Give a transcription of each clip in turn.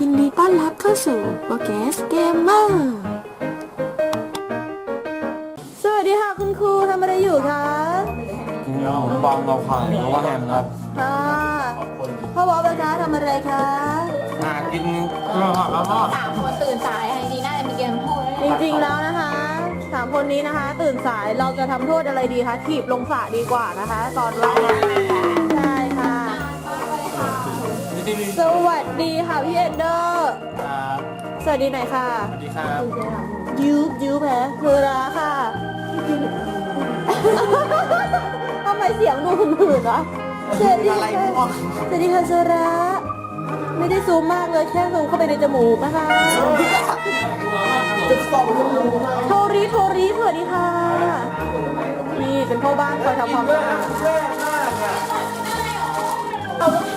ยินดีต้อนรับเข้าสู่โปรแกสเกมเมอร์สวัสดีค่ะคุณครูทำอะไรอยู่คะกินขนมปังกับไข่แล้วก็แฮมครับค่ะพ่อวอประคะทำอะไรคะอ่ากินเครื่องผักแล้วก็สามคนตื่นสายจริงๆน่าจะมีเกมพูดจริงๆแล้วนะคะสามคนนี้นะคะ ตื่นสายเราจะทำโทษอะไรดีคะถีบลงสระดีกว่านะคะ ตอนแรกใช่ค่ะ สวัสดีค่ะพี่เอนเดอร์ ครับสวัสดีหน่อยค่ะ สวัสดีครับยูบยูบแพ้คือราค่ะ ทำไมเสียงดูหื่นๆวะสวัสดีค่ะสวัสดีค่ะโซระไม่ได้ซูมมากเลยแค่ซูมเข้าไปในจมูกนะคะโทริโทริสวัสดีค่ะ นี่เป็นพ่อบ้านคอยทำความสะอาดเ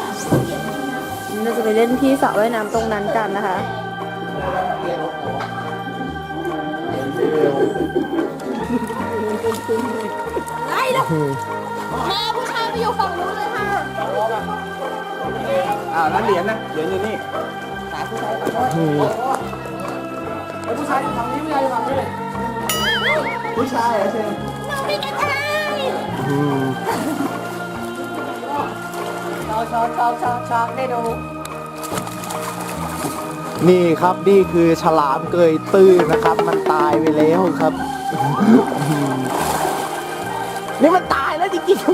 ราจะไปเล่นที่สระว่ายน้ำตรงนั้นกันนะคะ ไล่แล้วแม่ผู้ชายไปอยู่ฝั่งนู้นเลยค่ะอ่าแล้วเหรียญนะเหรียญอยู่นี่น้องมีกระชาย นี่ครับนี่คือฉลามเกยตื้นนะครับ มันตายไปแล้วครับ นี่มันตายแล้วจริงๆ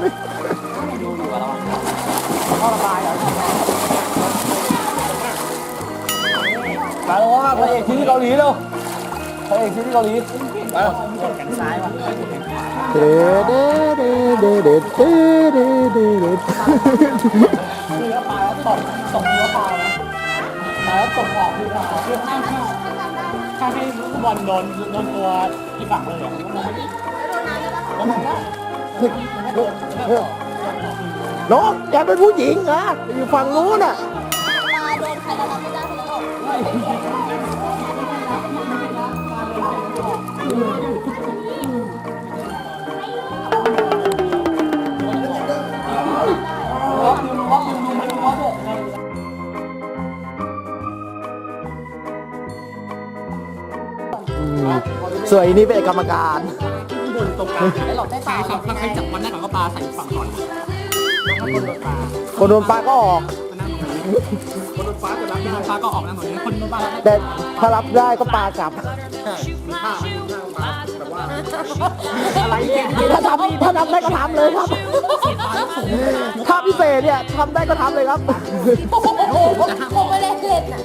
มาแล้วว่าพระเอกที่เกาหลีเร็ว พระเอกที่เกาหลีมาเดเดเดเดเดเดเดเดเดเดถ้าให้ลูกบอลโดนโดนตัวที่ฝั่งเลยอะน้องแกเป็นผู้หญิงเหรออยู่ฝั่งนู้นอะมาโดนใครแล้วไม่ได้ สวยอันนี้เป็นกรรมการ บนตรงกลางแล้วเราได้ปลาใครับถ้าจับมันได้ก็ปลาใส่ฝั่งก่อนโดนปลาคนโดนปลาก็ออก คนโดนฟ้าจะรับคนโดนฟ้าก็ออกนะเหมือนคนโดนฟ้ารับแต่ถ้ารับได้ก็ปลากลับอะไรเนี่ยถ้าทำถ้าทำได้ก็ทำเลยครับ ถ้าพิเศษเนี่ยทำได้ก็ทำเลยครับ ผมไม่ได้เล่นน่ะ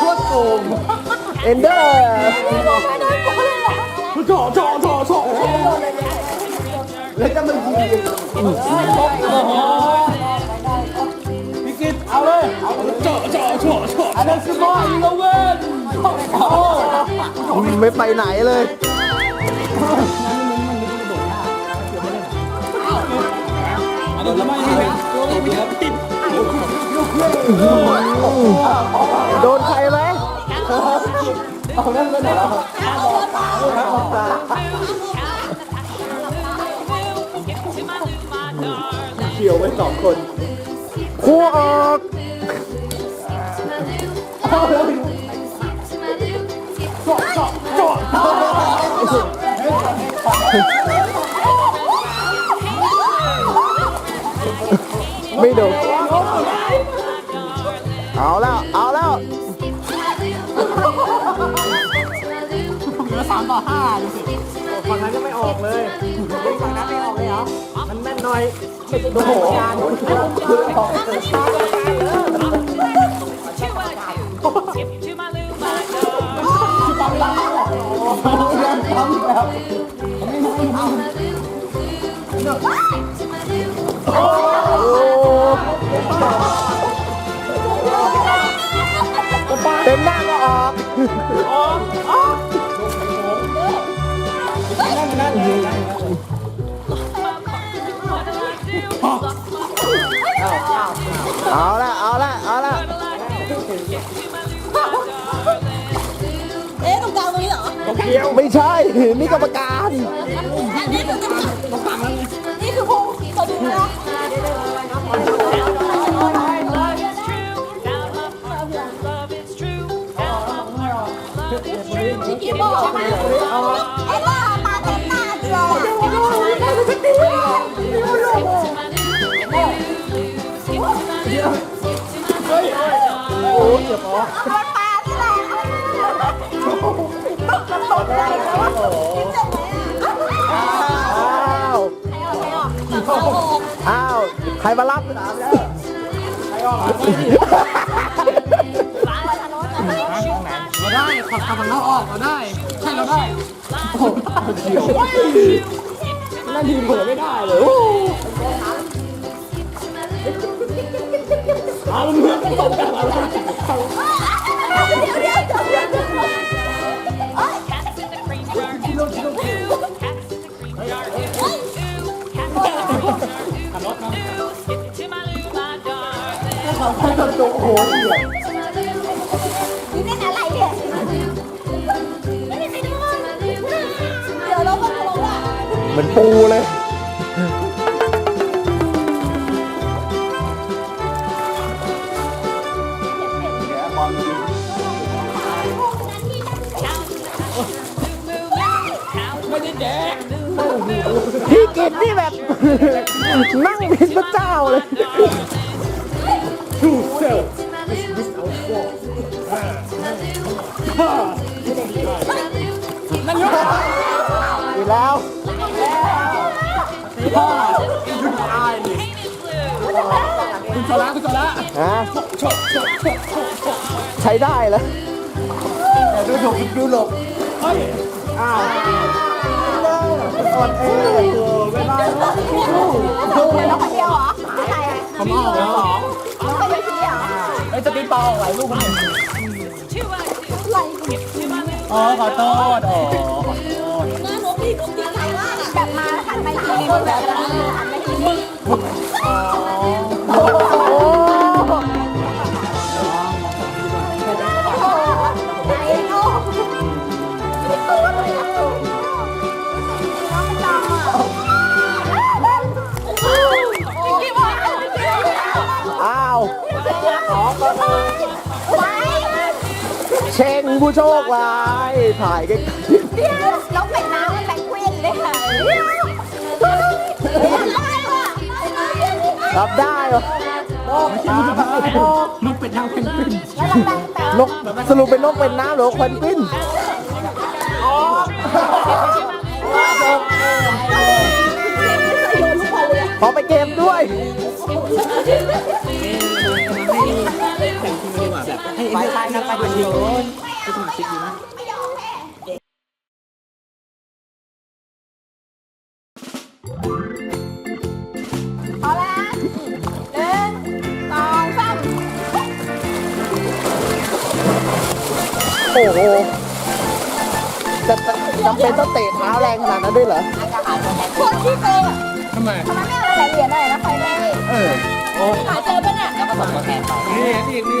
โคตรโกงเอนเดอร์โถโถโถโถ แล้วจะมายิงอีกพี่กิตเอาเลยเอาเลยเจาะเจาะเจาะเจาะอันนั้นคือบ้าอีกลวเวนยโอ้ไม่ไปไหนเลยอันนี้ไม่ได้ตัวนี้ไม่ได้ติโดนใครไหมเอาเล่นเล่นหน่อยแล้วคร กี่ยวไว้สองคนคู่ออกไม่โดนเอาแล้ว เอาแล้วเหลือสามต่อห้าดูสิ ฝั่งนั้นก็ไม่ออกเลยฝั่งนั้นไม่ออกเลยเหรอ มันแม่นหน่อยโอ้โหเต็มหน้าก็ออกออกออก เอาละเอาละเอาละเอ๊ะตรงกลางตรงนี้เหรอไม่ใช่ นี่กรรมการอันนี้คือกรรมการนี่คือผู้ขาดูนะที่กี่บอก มันปลาที่แหละมันตกใจแล้วว่าคิดจะไหมอะอ้าวอ้าวใครมารับสนามแล้วเราได้ขับขับมันนอกออกเราได้ ใช่เราได้ โอ้โหเฉียวนั่นทีมเผลอไม่ได้เลย เอาเมือกันตกกันอะไรเดี๋ยวเดี๋ยวเดี๋ยวเดี๋ยวเดี๋ยวนี่เป็นอะไรเนี่ยเดี๋ยวเราก็จะลงอะเหมือนปูเลย ไม่ได้แดกพี่กินนี่แบบ นั่งเป็นพระเจ้าเลยนั่นยกอีกแล้วพ่อคุณตายนี่คุณโซล่าคุณโซล่าฮะใช้ได้แล้วแต่ดูหลบดูหลบเฮ้ยอ้าว อ่อนเอเวลาดูไปแล้วคนเดียวเหรอไม่ใช่อะผมออกแล้วสองไม่ใช่ชีเหรอไอ้จะตีเปาหลายลูกมันอ๋อขอโทษอ๋อขอโทษหน้านกดีนกดีใจมากแบบมาหันไปทีแบบหันไปทีมึงโอ้ ผู้โชคร้ายถ่ายกล้เดี๋ยวน้องเป็นน้ำมันแบงควินเลยค่ะอะไรวะๆรับได้เหรอลูกเป็ดทางเพนกวินแล้วเราแต่งแต่นกสรุปเป็นนกเป็นน้ำหรือควันกวินขอไปเกมด้วยไปไปนะไปโยน สมาชิกดีนะพอแล้วหนึ่งสองสามโอ้โหจะจะจำเป็นต้องเตะเท้าแรงขนาดนั้นด้วยเหรอคนที่เจออะทำไมทำไมไม่เอาอะไรเหรียญอะไรนะใครได้เออโอ้หาเจอปะเนี่ยแล้วก็ส่งมาแทนไปนี่อีกนี่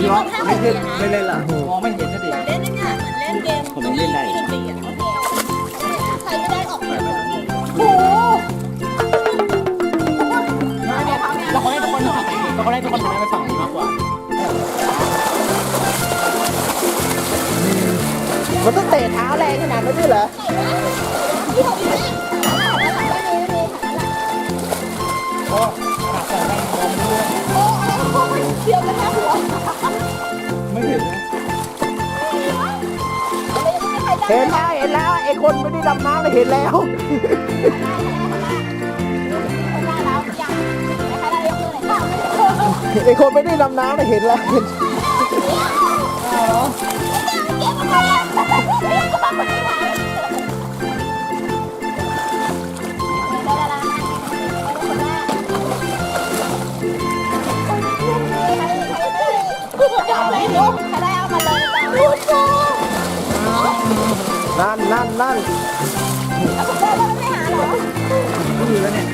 พี่ว่าไม่เล่นไม่เล่นล่ะมองไม่เห็นก็ดิเล่นเนี่ยเหมือนเล่นเกมผมเล่นได้ที่ดนตรีอะใครไม่ได้ออกไปโอ้โหเราคนให้ทุกคนหันไปเราคนให้ทุกคนหันไปฝั่งนี้มากกว่ามันต้องเตะเท้าแรงขนาดนั้นด้วยเหรอที่เขาไม่ได้ไม่ได้ไม่ได้โอ้ เห็นแล้วเห็นแล้วไอ้คนไม่ได้ดำน้ำเลยเห็นแล้วได้แล้วยังใครได้ยกมือหน่อยค่ะไอ้คนไม่ได้ดำน้ำเลยเห็นแล้วเห็นเก็บมาแล้วก็มาคนนี้ค่ะได้แล้วนะคนแรกเอาไปลูกใครได้เอามาเลยลูกจ้า นั่นนั่นนั่นแล้วคุณได้แล้วไม่หาเหรอดูแล้วเนี่ย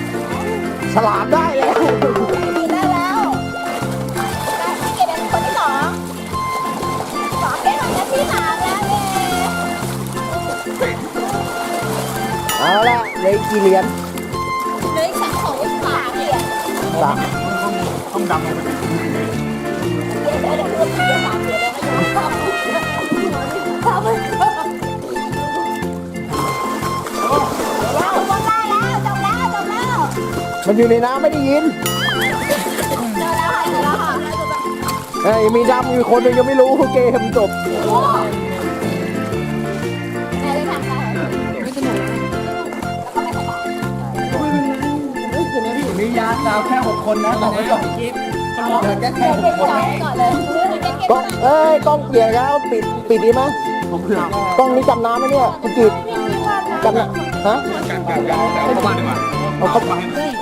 ฉลามได้แล้วมีได้แล้วได้พี่เกดเป็นคนที่สองสองเกดของฉันที่สามแล้วเย้เอาละเหลยกี่เหรียญเหลยสามของสามเหรียญสามต้องดำลงไป มันอยู่ในน้ำไม่ได้ยินเจอแล้วค่ะเจอแล้วค่ะเอ้ยมีดำอยู่คนหนึงยังไม่รู้เกมจบม่ได้ทำได้ไม่สนุกแล้วก็ไม่สบายมียาดาวแค่หกคนนะบอกไว้ก่อนคลิปเขาบอกแค่แค่หกคนก่อนก่อนเลยกล้องเอ้ยกล้องเปลี่ยนแล้วปิดปิดดีไหมผมเผื่อกล้องนี้จำน้ำไหมเนี่ยคุณจิตจำน้ำฮะ การการยาวแล้วเข้ามาดีกว่าเอาเข้า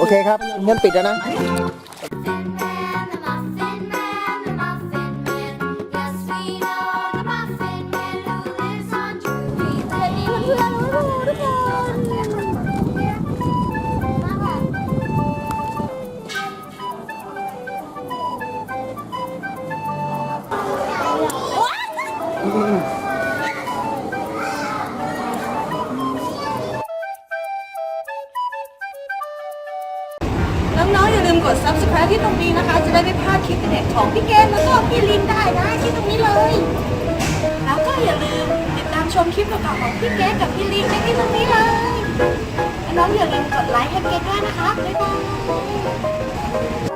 โอเคครับงั้นปิดแล้วนะ subscribe ที่ตรงนี้นะคะ จะได้ไม่พลาดคลิปเด็ดของพี่เกมแล้วก็พี่ลินได้นะที่ตรงนี้เลย แล้วก็อย่าลืมติดตามชมคลิปเก่าๆของพี่เกมกับพี่ลินได้ที่ตรงนี้เลยและน้องอย่าลืมกดไลค์ให้เกมด้วยนะคะบ๊ายบาย